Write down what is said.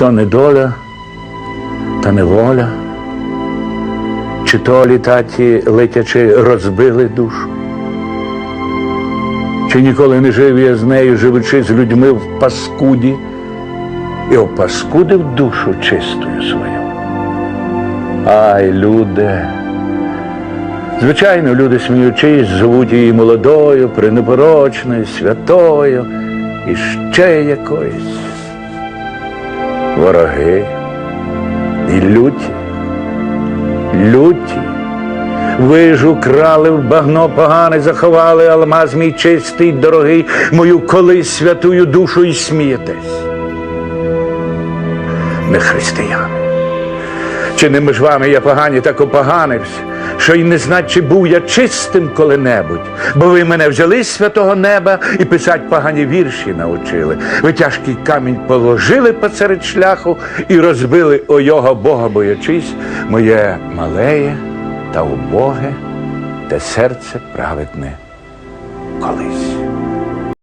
то не доля, та не воля, чи то літаті летячи розбили душу. Чи ніколи не жив я з нею, живучи з людьми в паскуді, і опаскудив душу чистою свою. Ай, люди. Звичайно, люди сміючись, звуть її молодою, пренепорочною, святою і ще якоюсь. Вороги і люті, люті. Ви ж украли в багно погане, заховали алмаз мій чистий, дорогий, мою колись святую душу і смієтесь. Не християни. Чи не між вами я погані, так опоганився, що й не знать, чи був я чистим коли-небудь, бо ви мене взяли з святого неба і писать погані вірші научили. Ви тяжкий камінь положили посеред шляху і розбили о його Бога боячись, моє малеє та убоге, те серце праведне колись.